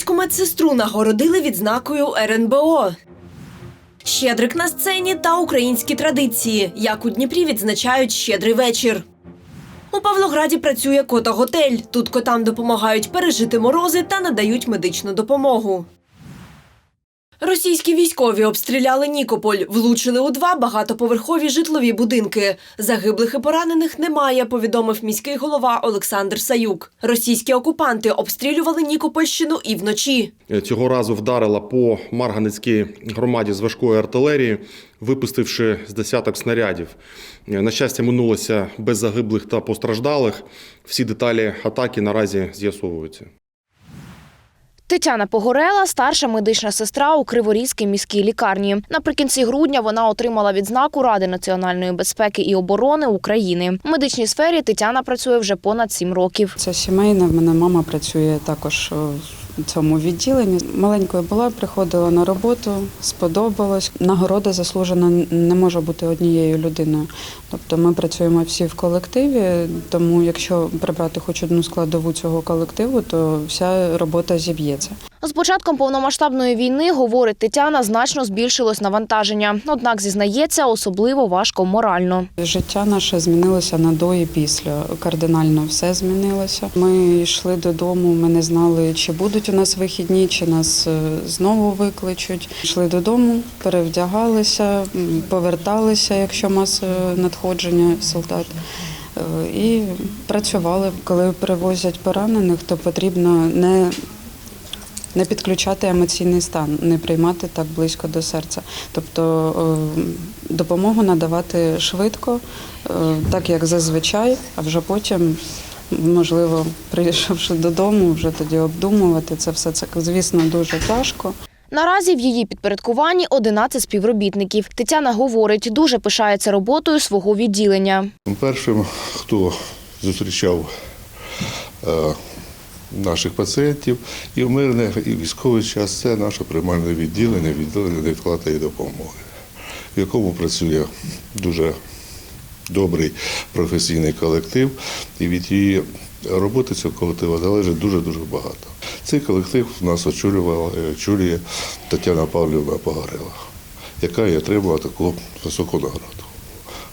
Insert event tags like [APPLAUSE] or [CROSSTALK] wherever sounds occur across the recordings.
російську медсестру нагородили відзнакою РНБО. Щедрик на сцені та українські традиції, як у Дніпрі відзначають щедрий вечір. У Павлограді працює кота-готель. Тут котам допомагають пережити морози та надають медичну допомогу. Російські військові обстріляли Нікополь, влучили у два багатоповерхові житлові будинки. Загиблих і поранених немає, повідомив міський голова Олександр Саюк. Російські окупанти обстрілювали Нікопольщину і вночі. Цього разу вдарила по Марганицькій громаді з важкої артилерії, випустивши з десяток снарядів. На щастя, минулося без загиблих та постраждалих. Всі деталі атаки наразі з'ясовуються. Тетяна Погорела старша медична сестра у Криворізькій міській лікарні. Наприкінці грудня вона отримала відзнаку Ради національної безпеки і оборони України. В медичній сфері Тетяна працює вже понад сім років. Це сімейна. В мене мама працює також в цьому відділенні. Маленькою була, приходила на роботу, сподобалось. Нагорода заслужена не може бути однією людиною. Тобто ми працюємо всі в колективі, тому якщо прибрати хоч одну складову цього колективу, то вся робота зіб'ється. З початком повномасштабної війни, говорить Тетяна, значно збільшилось навантаження. Однак зізнається, особливо важко морально. Життя наше змінилося на до і після. Кардинально все змінилося. Ми йшли додому. Ми не знали, чи будуть у нас вихідні, чи нас е, знову викличуть. Йшли додому, перевдягалися, поверталися, якщо маса надходження солдат. Е, І працювали. Коли привозять поранених, то потрібно не не підключати емоційний стан, не приймати так близько до серця. Тобто е, допомогу надавати швидко, е, так як зазвичай, а вже потім, можливо, прийшовши додому, вже тоді обдумувати це все. Це, звісно, дуже тяжко. Наразі в її підпорядкуванні 11 співробітників. Тетяна говорить, дуже пишається роботою свого відділення. Першим, хто зустрічав е, наших пацієнтів і в мирний, і в військовий час, це наше приймальне відділення, відділення невідкладної допомоги, в якому працює дуже добрий професійний колектив, і від її роботи цього колективу залежить дуже-дуже багато. Цей колектив у нас очолювала, е, очолює Тетяна Павлівна Погорела, яка і отримала таку високу нагороду.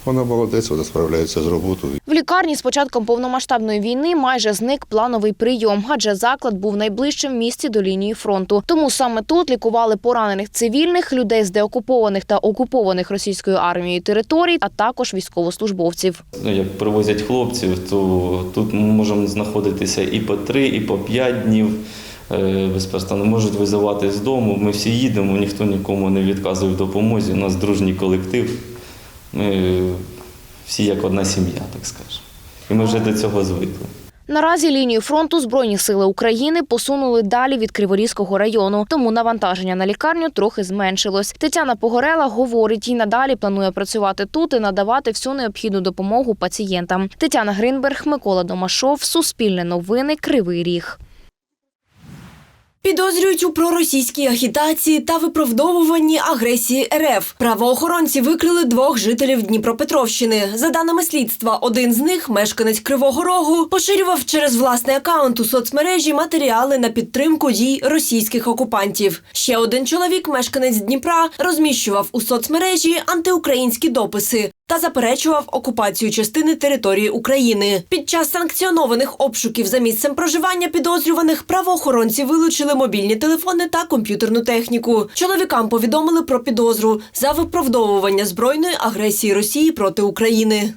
Вона молодець, вона справляється з роботою. В лікарні з початком повномасштабної війни майже зник плановий прийом, адже заклад був найближчим в місті до лінії фронту. Тому саме тут лікували поранених цивільних, людей з деокупованих та окупованих російською армією територій, а також військовослужбовців. Ну, як привозять хлопців, то тут ми можемо знаходитися і по три, і по п'ять днів. е, Безперечно, можуть визивати з дому. Ми всі їдемо, ніхто нікому не відказує в допомозі. У нас дружній колектив. Всі як одна сім'я, так скажемо. І ми вже до цього звикли. Наразі лінію фронту Збройні сили України посунули далі від Криворізького району, тому навантаження на лікарню трохи зменшилось. Тетяна Погорела говорить, і надалі планує працювати тут і надавати всю необхідну допомогу пацієнтам. Тетяна Гринберг, Микола Домашов, Суспільне новини, Кривий Ріг. Підозрюють у проросійській агітації та виправдовуванні агресії РФ. Правоохоронці викрили двох жителів Дніпропетровщини. За даними слідства, один з них, мешканець Кривого Рогу, поширював через власний акаунт у соцмережі матеріали на підтримку дій російських окупантів. Ще один чоловік, мешканець Дніпра, розміщував у соцмережі антиукраїнські дописи. Та заперечував окупацію частини території України. Під час санкціонованих обшуків за місцем проживання підозрюваних правоохоронці вилучили мобільні телефони та комп'ютерну техніку. Чоловікам повідомили про підозру за виправдовування збройної агресії Росії проти України.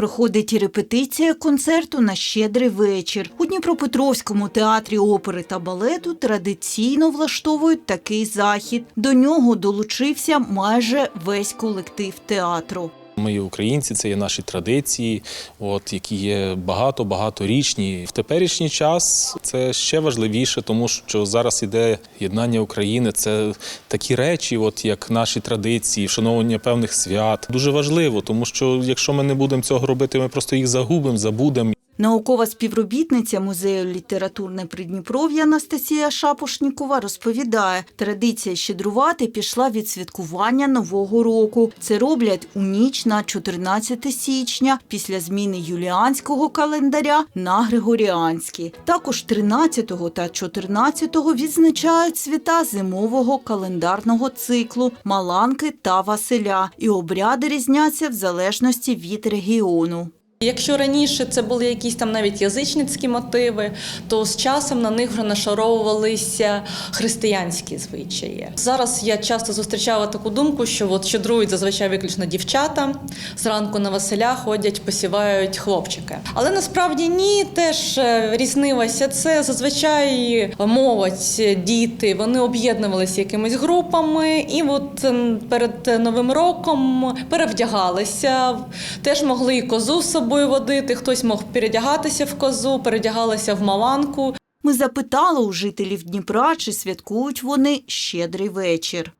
Проходить репетиція концерту на щедрий вечір. У Дніпропетровському театрі опери та балету традиційно влаштовують такий захід. До нього долучився майже весь колектив театру. Ми українці, це є наші традиції, от які є багато багаторічні. В теперішній час це ще важливіше, тому що зараз іде єднання України. Це такі речі, от як наші традиції, вшановування певних свят. Дуже важливо, тому що якщо ми не будемо цього робити, ми просто їх загубимо, забудемо. Наукова співробітниця музею літературне Придніпров'я Анастасія Шапошнікова розповідає, традиція щедрувати пішла від святкування Нового року. Це роблять у ніч на 14 січня після зміни юліанського календаря на григоріанський. Також 13 та 14 відзначають свята зимового календарного циклу Маланки та Василя, і обряди різняться в залежності від регіону. Якщо раніше це були якісь там навіть язичницькі мотиви, то з часом на них вже нашаровувалися християнські звичаї. Зараз я часто зустрічала таку думку, що от щедрують зазвичай виключно дівчата. Зранку на Василя ходять, посівають хлопчики. Але насправді ні, теж е, різнилося. Це зазвичай молодь, діти. Вони об'єднувалися якимись групами, і от перед новим роком перевдягалися. Теж могли і козу з собою водити. Хтось мог передягатися в козу, передягалися в маланку. Ми запитали у жителів Дніпра, чи святкують вони щедрий вечір.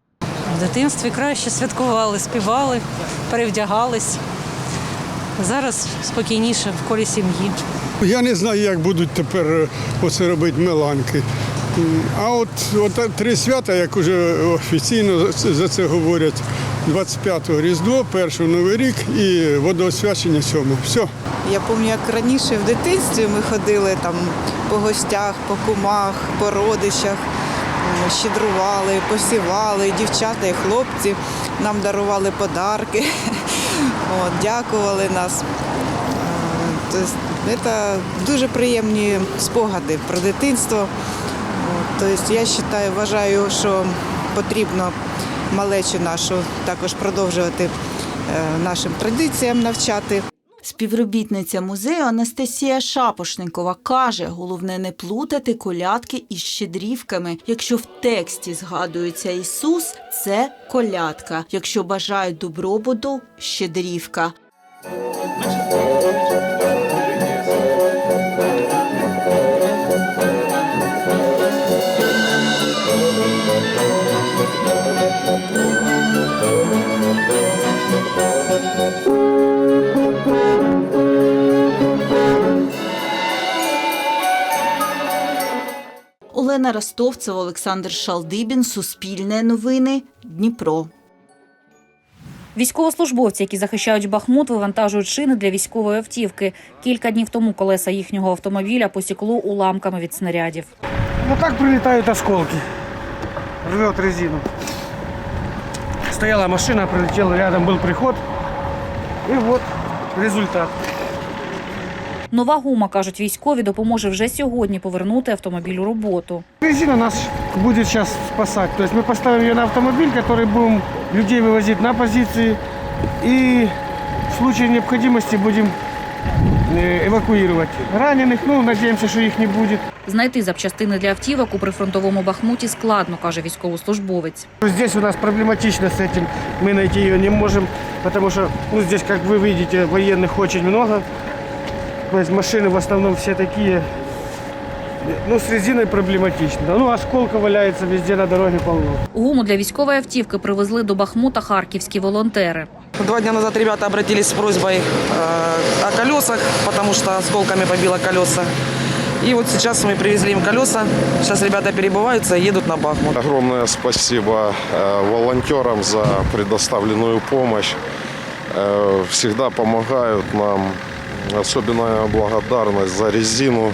В дитинстві краще святкували, співали, перевдягались. Зараз спокійніше в колі сім'ї. Я не знаю, як будуть тепер е, оце робити меланки. А от, от три свята, як уже офіційно за це говорять, 25-го Різдво, 1 Новий рік і водоосвячення 7. Все. Я пам'ятаю, як раніше в дитинстві ми ходили там по гостях, по кумах, по родичах, щедрували, посівали, дівчата і хлопці нам дарували подарки, [LAUGHS] От, дякували нас. Е, це дуже приємні спогади про дитинство. Тобто, я вважаю, вважаю, що потрібно малечу нашу також продовжувати е, нашим традиціям навчати. Співробітниця музею Анастасія Шапошникова каже, головне не плутати колядки із щедрівками. Якщо в тексті згадується Ісус, це колядка. Якщо бажають добробуту – щедрівка. Олена Ростовцева, Олександр Шалдибін, Суспільне новини, Дніпро. Військовослужбовці, які захищають Бахмут, вивантажують шини для військової автівки. Кілька днів тому колеса їхнього автомобіля посікло уламками від снарядів. Вот так прилетают осколки. Рвет резину. Стояла машина, прилетела, рядом был приход. И вот результат. Нова гума, кажуть військові, допоможе вже сьогодні повернути автомобіль у роботу. Резина нас будет сейчас спасать. То есть мы поставим ее на автомобиль, который будем людей вывозить на позиции. И в случае необходимости будем э, эвакуировать раненых. Ну, надеемся, что их не будет. Знайти запчастини для автівок у прифронтовому Бахмуті складно, каже військовослужбовець. Здесь у нас проблематично с этим. Мы найти ее не можем, потому что ну, здесь, как вы видите, военных очень много. То есть машины в основном все такие. Ну, с резиной проблематично. Ну, осколка валяется везде на дороге полно. Гуму для військової автівки привезли до Бахмута харківські волонтери. Два дня назад ребята обратились с просьбой э, о колесах, потому что осколками побило колеса. И вот сейчас мы привезли им колеса. Сейчас ребята перебываются и едут на Бахмут. Огромное спасибо э, волонтерам за предоставленную помощь. Э, Всегда помогают нам. Особенная благодарность за резину.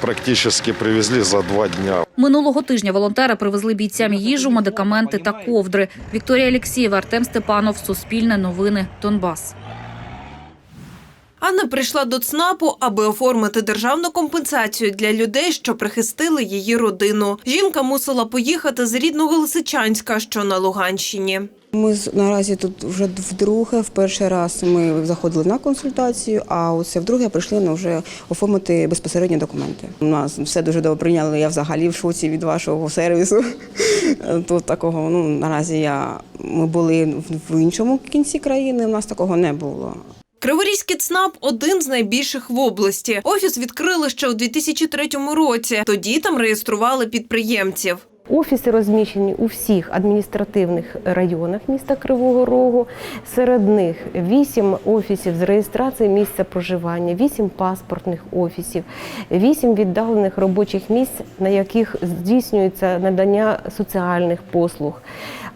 Практически привезли за два дня. Минулого тижня волонтери привезли бійцям їжу, медикаменти та ковдри. Вікторія Алєксєєва, Артем Степанов, Суспільне новини, Донбас. Анна прийшла до ЦНАПу, аби оформити державну компенсацію для людей, що прихистили її родину. Жінка мусила поїхати з рідного Лисичанська, що на Луганщині. Ми наразі тут вже вдруге. В перший раз ми заходили на консультацію, а оце вдруге прийшли ну, вже оформити безпосередньо документи. У нас все дуже добре прийняли. Я взагалі в шоці від вашого сервісу. [LAUGHS] Тут такого ну наразі я ми були в іншому кінці країни. У нас такого не було. Криворізький ЦНАП – один з найбільших в області. Офіс відкрили ще у 2003 році. Тоді там реєстрували підприємців. Офіси розміщені у всіх адміністративних районах міста Кривого Рогу. Серед них 8 офісів з реєстрації місця проживання, 8 паспортних офісів, 8 віддалених робочих місць, на яких здійснюється надання соціальних послуг,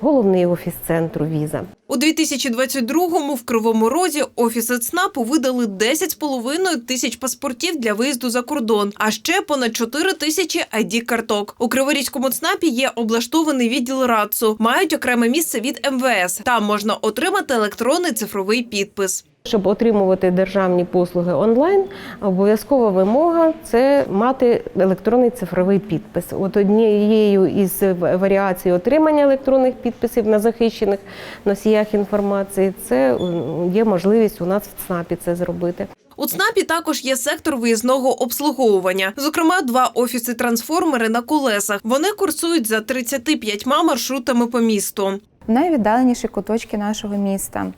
головний офіс центру віза. У 2022-му в Кривому Розі офіси ЦНАПу видали 10,5 тисяч паспортів для виїзду за кордон, а ще понад 4 тисячі ID-карток. У Криворізькому ЦНАПі є облаштований відділ РАЦУ, мають окреме місце від МВС. Там можна отримати електронний цифровий підпис. Щоб отримувати державні послуги онлайн, обов'язкова вимога це мати електронний цифровий підпис. От однією із варіацій отримання електронних підписів на захищених носіях інформації це є можливість у нас в ЦНАПі це зробити. У ЦНАПі також є сектор виїзного обслуговування. Зокрема, два офіси-трансформери на колесах. Вони курсують за 35 маршрутами по місту. найвіддаленіші куточки нашого міста.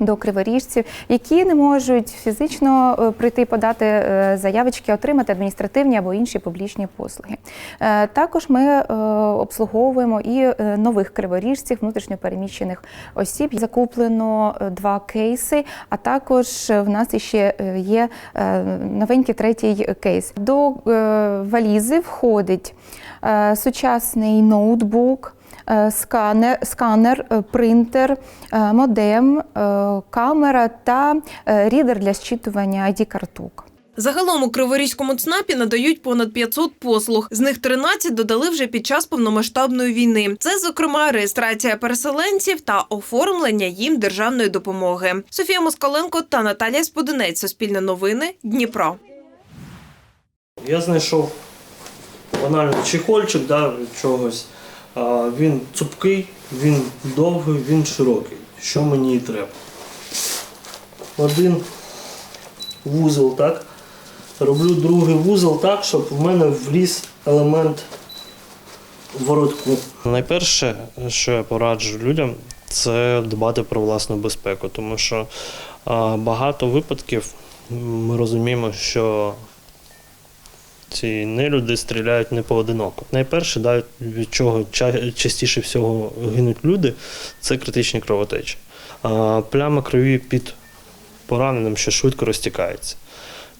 До криворіжців, які не можуть фізично е, прийти подати е, заявочки, отримати адміністративні або інші публічні послуги. Е, Також ми обслуговуємо і нових криворіжців, внутрішньопереміщених осіб. Закуплено два кейси, а також в нас ще є новенький третій кейс. До валізи входить сучасний ноутбук. Е, Сканер, сканер, е, принтер, е, модем, камера та рідер для зчитування ID-карток. Загалом у Криворізькому ЦНАПі надають понад 500 послуг. З них 13 додали вже під час повномасштабної війни. Це, зокрема, реєстрація переселенців та оформлення їм державної допомоги. Софія Москаленко та Наталія Сподинець. Суспільне новини. Дніпро. Я знайшов банальний чехольчик да, чогось. Він цупкий, він довгий, він широкий. Що мені і треба. Один вузол, так. Роблю другий вузол так, щоб в мене вліз елемент воротку. Найперше, що я пораджу людям, це дбати про власну безпеку, тому що багато випадків ми розуміємо, що ці нелюди стріляють не поодиноко. Найперше, да, від чого частіше всього гинуть люди, це критичні кровотечі. А, пляма крові під пораненим, що швидко розтікається.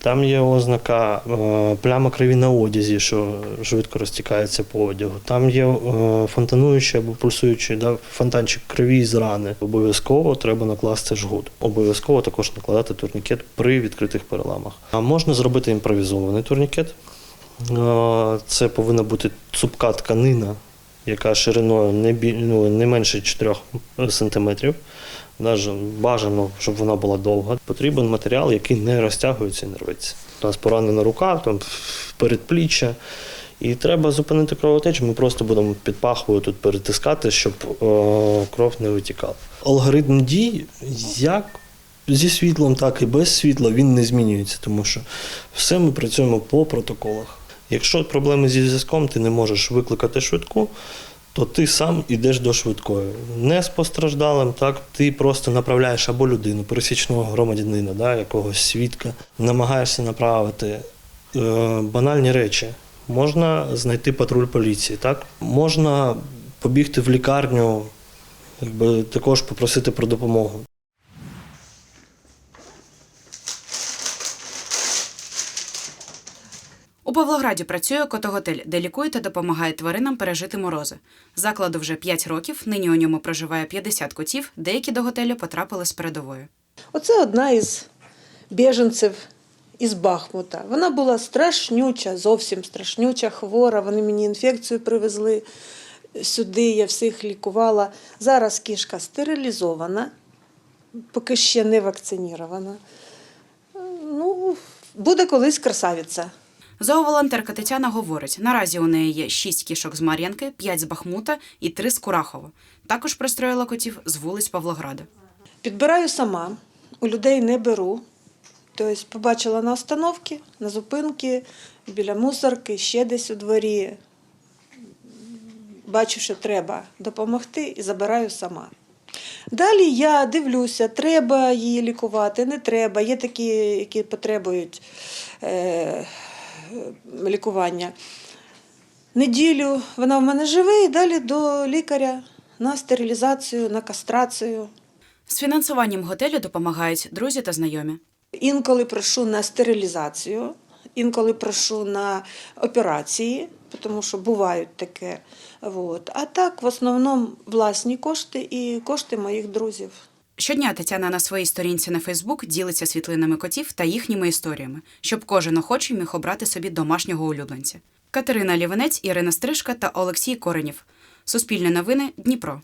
Там є ознака е, пляма крові на одязі, що швидко розтікається по одягу. Там є е, фонтануючий або пульсуючий да, фонтанчик крові з рани. Обов'язково треба накласти жгут. Обов'язково також накладати турнікет при відкритих переламах. А можна зробити імпровізований турнікет. Це повинна бути цупка тканина, яка шириною не, бі... ну, не менше 4 см. Бажано, щоб вона була довга. Потрібен матеріал, який не розтягується і не рветься. У нас поранена рука, там передпліччя. І треба зупинити кровотечу. Ми просто будемо під пахвою тут перетискати, щоб е, кров не витікала. Алгоритм дій як зі світлом, так і без світла він не змінюється, тому що все ми працюємо по протоколах. Якщо проблеми зі зв'язком, ти не можеш викликати швидку, то ти сам йдеш до швидкої. Не з постраждалим, так ти просто направляєш або людину, пересічного громадянина, да, якогось свідка, намагаєшся направити е, банальні речі. Можна знайти патруль поліції, так? Можна побігти в лікарню, якби також попросити про допомогу. У Павлограді працює котоготель, де лікує та допомагає тваринам пережити морози. Закладу вже 5 років. Нині у ньому проживає 50 котів. Деякі до готелю потрапили з передової. Оце одна із біженців із Бахмута. Вона була страшнюча, зовсім страшнюча, хвора. Вони мені інфекцію привезли сюди, я всіх лікувала. Зараз кішка стерилізована, поки ще не вакцинірована. Ну, буде колись красавиця. Зооволонтерка Тетяна говорить: наразі у неї є 6 кішок з Мар'янки, 5 з Бахмута і 3 з Курахова. Також пристроїла котів з вулиць Павлограда. Підбираю сама, у людей не беру. Тобто побачила на остановці, на зупинки, біля мусорки, ще десь у дворі. Бачу, що треба допомогти і забираю сама. Далі я дивлюся, треба її лікувати, не треба. Є такі, які потребують е, лікування. Неділю вона в мене живе і далі до лікаря на стерилізацію, на кастрацію. З фінансуванням готелю допомагають друзі та знайомі. Інколи прошу на стерилізацію, інколи прошу на операції, тому що бувають таке. А так, в основному, власні кошти і кошти моїх друзів. Щодня Тетяна на своїй сторінці на Фейсбук ділиться світлинами котів та їхніми історіями, щоб кожен охочий міг обрати собі домашнього улюбленця. Катерина Лівенець, Ірина Стрижка та Олексій Коренів. Суспільне новини Дніпро.